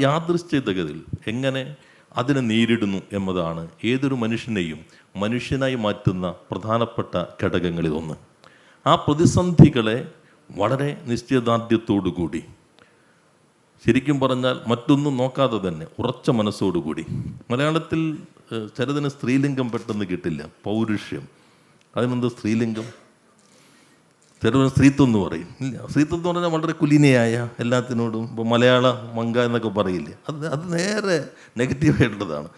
യാദൃശ്ചിതഗതിയിൽ എങ്ങനെ അതിനെ നേരിടുന്നു എന്നതാണ് ഏതൊരു മനുഷ്യനെയും മനുഷ്യനായി മാറ്റുന്ന പ്രധാനപ്പെട്ട ഘടകങ്ങളിൽ ഒന്ന് ആ പ്രതിസന്ധികളെ വളരെ നിശ്ചയദാർഢ്യത്തോടു കൂടി ശരിക്കും പറഞ്ഞാൽ മറ്റൊന്നും നോക്കാതെ തന്നെ ഉറച്ച മനസ്സോടുകൂടി. മലയാളത്തിൽ ചരിതന സ്ത്രീലിംഗം പെട്ടെന്ന് കിട്ടില്ല പൗരുഷ്യം അതിനെന്ത് സ്ത്രീലിംഗം? ചിലവർ സ്ത്രീത്വം എന്ന് പറയും. ഇല്ല. സ്ത്രീത്വം എന്ന് പറഞ്ഞാൽ വളരെ കുലീനയായ എല്ലാത്തിനോടും ഇപ്പോൾ മലയാള മങ്ക എന്നൊക്കെ പറയില്ലേ? അത് അത് നേരെ നെഗറ്റീവായിട്ടുള്ളതാണ്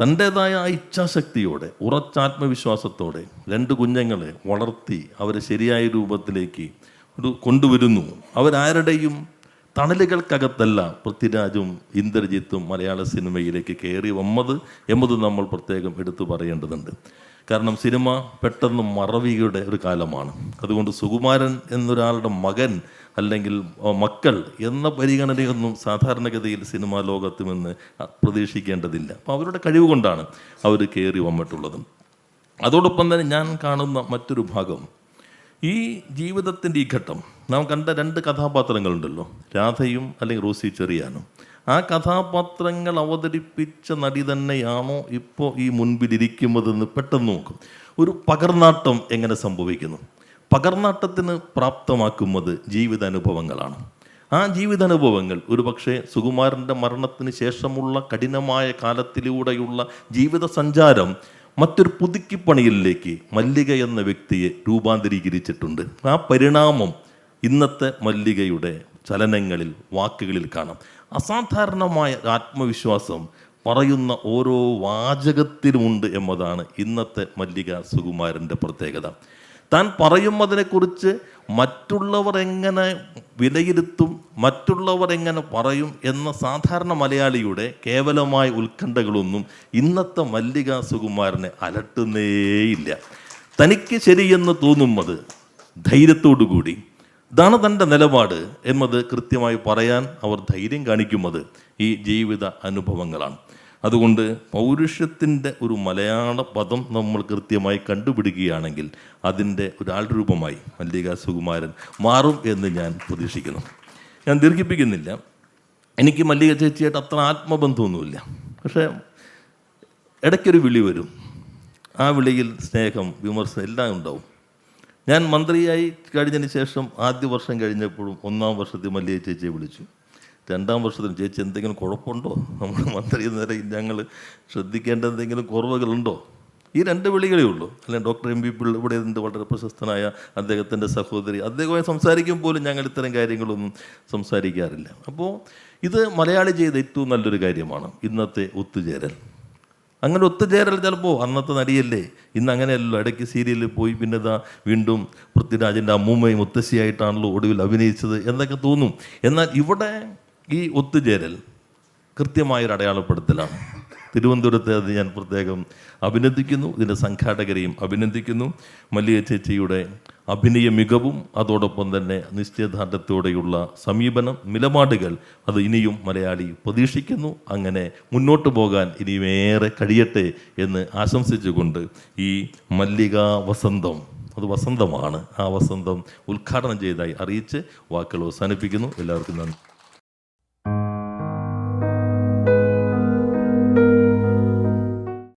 തന്റേതായ ആ ഇച്ഛാശക്തിയോടെ ഉറച്ച ആത്മവിശ്വാസത്തോടെ രണ്ട് കുഞ്ഞുങ്ങളെ വളർത്തി അവരെ ശരിയായ രൂപത്തിലേക്ക് ഒരു കൊണ്ടുവരുന്നു. അവരാരുടെയും തണലുകൾക്കകത്തല്ല പൃഥ്വിരാജും ഇന്ദ്രജിത്തും മലയാള സിനിമയിലേക്ക് കയറി വന്നത് എന്നത് നമ്മൾ പ്രത്യേകം എടുത്തു പറയേണ്ടതുണ്ട്. കാരണം സിനിമ പെട്ടെന്ന് മറവിയുടെ ഒരു കാലമാണ്. അതുകൊണ്ട് സുകുമാരൻ എന്നൊരാളുടെ മകൻ അല്ലെങ്കിൽ മക്കൾ എന്ന പരിഗണനയൊന്നും സാധാരണഗതിയിൽ സിനിമാ ലോകത്തുമെന്ന് പ്രതീക്ഷിക്കേണ്ടതില്ല. അപ്പോൾ അവരുടെ കഴിവ് കൊണ്ടാണ് അവർ കയറി വന്നിട്ടുള്ളത്. അതോടൊപ്പം തന്നെ ഞാൻ കാണുന്ന മറ്റൊരു ഭാഗം. ഈ ജീവിതത്തിന്റെ ഈ ഘട്ടം നാം കണ്ട രണ്ട് കഥാപാത്രങ്ങളുണ്ടല്ലോ. രാധയും അല്ലെങ്കിൽ റോസി ചെറിയാനും. ആ കഥാപാത്രങ്ങൾ അവതരിപ്പിച്ച നടി തന്നെയാണോ ഇപ്പോൾ ഈ മുൻപിലിരിക്കുന്നതെന്ന് പെട്ടെന്ന് നോക്കും. ഒരു പകർനാട്ടം എങ്ങനെ സംഭവിക്കുന്നു? പകർനാട്ടത്തിന് പ്രാപ്തമാക്കുന്നത് ജീവിതാനുഭവങ്ങളാണ്. ആ ജീവിതാനുഭവങ്ങൾ ഒരുപക്ഷെ സുകുമാരന്റെ മരണത്തിന് ശേഷമുള്ള കഠിനമായ കാലത്തിലൂടെയുള്ള ജീവിത സഞ്ചാരം മറ്റൊരു പുതുക്കിപ്പണിയിലേക്ക് മല്ലിക എന്ന വ്യക്തിയെ രൂപാന്തരീകരിച്ചിട്ടുണ്ട്. ആ പരിണാമം ഇന്നത്തെ മല്ലികയുടെ ചലനങ്ങളിൽ വാക്കുകളിൽ കാണാം. അസാധാരണമായ ആത്മവിശ്വാസം പറയുന്ന ഓരോ വാചകത്തിലുമുണ്ട് എന്നതാണ് ഇന്നത്തെ മല്ലിക സുകുമാരന്റെ പ്രത്യേകത. താൻ പറയുന്നതിനെക്കുറിച്ച് മറ്റുള്ളവർ എങ്ങനെ വിലയിരുത്തും മറ്റുള്ളവർ എങ്ങനെ പറയും എന്ന സാധാരണ മലയാളിയുടെ കേവലമായ ഉത്കണ്ഠകളൊന്നും ഇന്നത്തെ മല്ലിക സുകുമാരനെ അലട്ടുന്നേയില്ല. തനിക്ക് ശരിയെന്ന് തോന്നുന്നത് ധൈര്യത്തോടു കൂടി ഇതാണ് തന്റെ നിലപാട് എന്നത് കൃത്യമായി പറയാൻ അവർ ധൈര്യം കാണിക്കുന്നത് ഈ ജീവിത അനുഭവങ്ങളാണ്. അതുകൊണ്ട് പൗരുഷത്തിന്റെ ഒരു മലയാള പദം നമ്മൾ കൃത്യമായി കണ്ടുപിടിക്കുകയാണെങ്കിൽ അതിന്റെ ഒരാൾ രൂപമായി മല്ലിക സുകുമാരൻ മാറും എന്ന് ഞാൻ പ്രതീക്ഷിക്കുന്നു. ഞാൻ ദീർഘിപ്പിക്കുന്നില്ല. എനിക്ക് മല്ലിക ചേച്ചിയായിട്ട് അത്ര ആത്മബന്ധമൊന്നുമില്ല. പക്ഷേ ഇടയ്ക്കൊരു വിളി വരും. ആ വിളിയിൽ സ്നേഹം വിമർശനം എല്ലാം ഉണ്ടാവും. ഞാൻ മന്ത്രിയായി കഴിഞ്ഞതിന് ശേഷം ആദ്യ വർഷം കഴിഞ്ഞപ്പോഴും ഒന്നാം വർഷത്തിൽ മല്ലിയ ചേച്ചിയെ വിളിച്ചു. രണ്ടാം വർഷത്തിൽ ചേച്ചി എന്തെങ്കിലും കുഴപ്പമുണ്ടോ? നമ്മുടെ മന്ത്രി എന്ന നിലയിൽ ഞങ്ങൾ ശ്രദ്ധിക്കേണ്ട എന്തെങ്കിലും കുറവുകളുണ്ടോ? ഈ രണ്ട് വിളികളേ ഉള്ളൂ. അല്ലെ ഡോക്ടർ എം ബി പിള്ള ഇവിടെ ഇതിന്റെ വളരെ പ്രശസ്തനായ അദ്ദേഹത്തിന്റെ സഹോദരി. അദ്ദേഹവുമായി സംസാരിക്കും പോലും ഞങ്ങൾ ഇത്തരം കാര്യങ്ങളൊന്നും സംസാരിക്കാറില്ല. അപ്പോൾ ഇത് മലയാളി ചെയ്ത ഏറ്റവും നല്ലൊരു കാര്യമാണ് ഇന്നത്തെ ഒത്തുചേരൽ. അങ്ങനെ ഒത്തുചേരൽ ചിലപ്പോൾ അന്നത്തെ നടിയല്ലേ? ഇന്ന് അങ്ങനെയല്ലോ ഇടയ്ക്ക് സീരിയലിൽ പോയി പിന്നെ ഇതാ വീണ്ടും പൃഥ്വിരാജിന്റെ അമ്മൂമ്മയും മുത്തശ്ശിയായിട്ടാണല്ലോ ഒടുവിൽ അഭിനയിച്ചത് എന്നൊക്കെ തോന്നും. എന്നാൽ ഇവിടെ ഈ ഒത്തുചേരൽ കൃത്യമായൊരു അടയാളപ്പെടുത്തലാണ്. തിരുവനന്തപുരത്തെ അത് ഞാൻ പ്രത്യേകം അഭിനന്ദിക്കുന്നു. ഇതിന്റെ സംഘാടകരെയും അഭിനന്ദിക്കുന്നു. മല്ലിക ചേച്ചിയുടെ അഭിനയ മികവും അതോടൊപ്പം തന്നെ നിശ്ചയദാർഢ്യത്തോടെയുള്ള സമീപനം നിലപാടുകൾ അത് ഇനിയും മലയാളി പ്രതീക്ഷിക്കുന്നു. അങ്ങനെ മുന്നോട്ട് പോകാൻ ഇനിയും ഏറെ കഴിയട്ടെ എന്ന് ആശംസിച്ചുകൊണ്ട് ഈ മല്ലിക വസന്തം അത് വസന്തമാണ് ആ വസന്തം ഉദ്ഘാടനം ചെയ്തതായി അറിയിച്ച് വാക്കുകൾ അവസാനിപ്പിക്കുന്നു. എല്ലാവർക്കും നന്ദി.